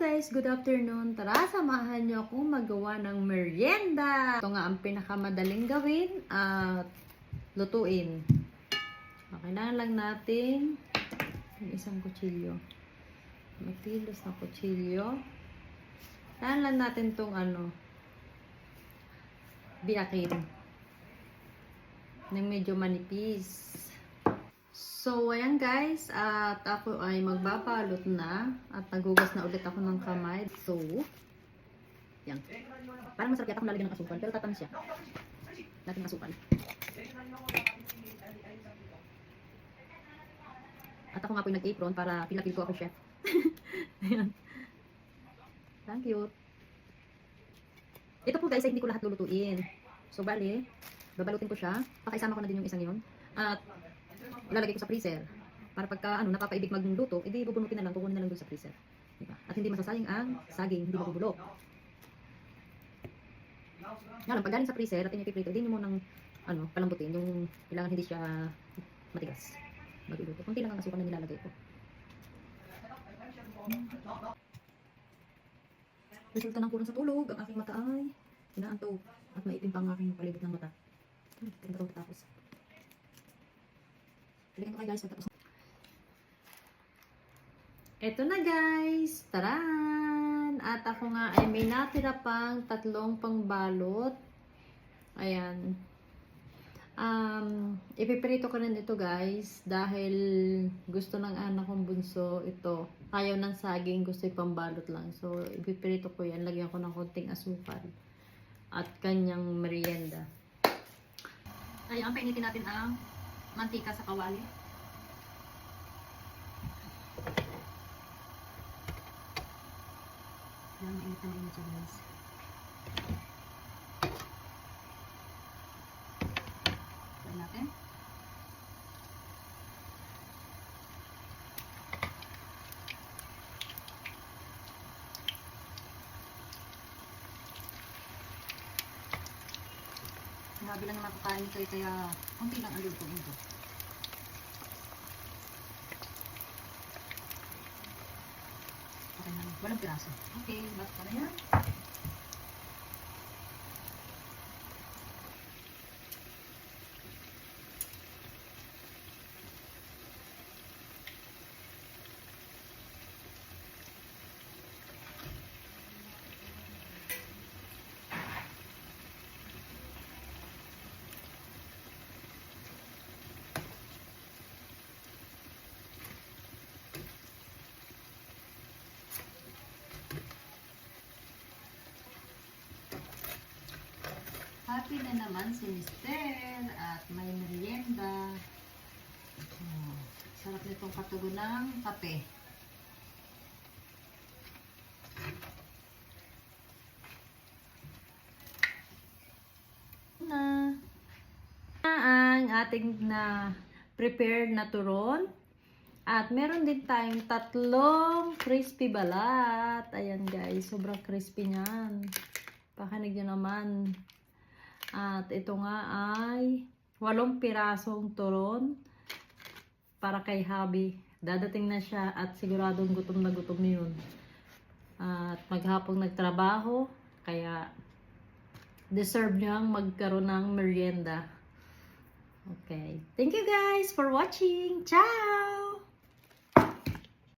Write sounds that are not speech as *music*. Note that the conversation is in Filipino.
guys, good afternoon. Tara, samahan niyo akong magawa ng merienda. Ito nga ang pinakamadaling gawin at lutuin. Kailangan lang natin yung isang kutsilyo. Matilos na kutsilyo. Kailangan lang natin tong ano, biyakin. Nang medyo manipis. So, ayan guys, at ako ay magbabalot na at nagugas na ulit ako ng kamay. So, yan. Parang masarap yata kung lalagyan ng asukal, pero tatamis siya. Natin asukal. At ako nga po yung nag-apron para pinapil ko ako chef. *laughs* ayan. Thank you. Ito po guys, ay hindi ko lahat lulutuin. So, bali, babalutin ko siya. Pakaisama ko na din yung isang yun. At lalagay ko sa freezer. Para pagka ano, napapaibig magluto, edi bubunutin na lang, kukunin na lang doon sa freezer. Diba? At hindi masasayang ang saging, hindi mabubulok. Nga lang, pag galing sa freezer at inipiprito, hindi mo nang ano, palambutin, yung kailangan hindi siya matigas. Magluluto. Kunti lang ang asukal na nilalagay ko. Resulta ng kulang sa tulog, ang aking mata ay inaantok at maitim pa ang aking palibot ng mata. Hmm, ko tapos. Balikan ko kayo guys, pagtapos. Ito na guys, taran! At ako nga ay may natira pang tatlong pangbalot. Ayan. Um, ipiprito ko rin ito guys dahil gusto ng anak kong bunso ito. Ayaw ng saging, gusto yung pambalot lang. So, ipiprito ko yan. Lagyan ko ng konting asukal at kanyang merienda. Ayan, painitin natin ang mantika sa kawali. Ayan, mainit na mainit siya guys. Grabe lang naman kakain ito eh, kaya konti lang ang luto nito. Okay na, walang piraso. Okay, basta na yan. Happy na naman si Mister at may merienda. Oh, sarap nitong katugo ng kape. Na. Na ang ating na prepared na turon. At meron din tayong tatlong crispy balat. Ayan guys, sobrang crispy niyan. Pakinig nyo naman. At ito nga ay walong pirasong turon para kay Habi. Dadating na siya at siguradong gutom na gutom yun. At maghapong nagtrabaho, kaya deserve niyang magkaroon ng merienda. Okay. Thank you guys for watching. Ciao!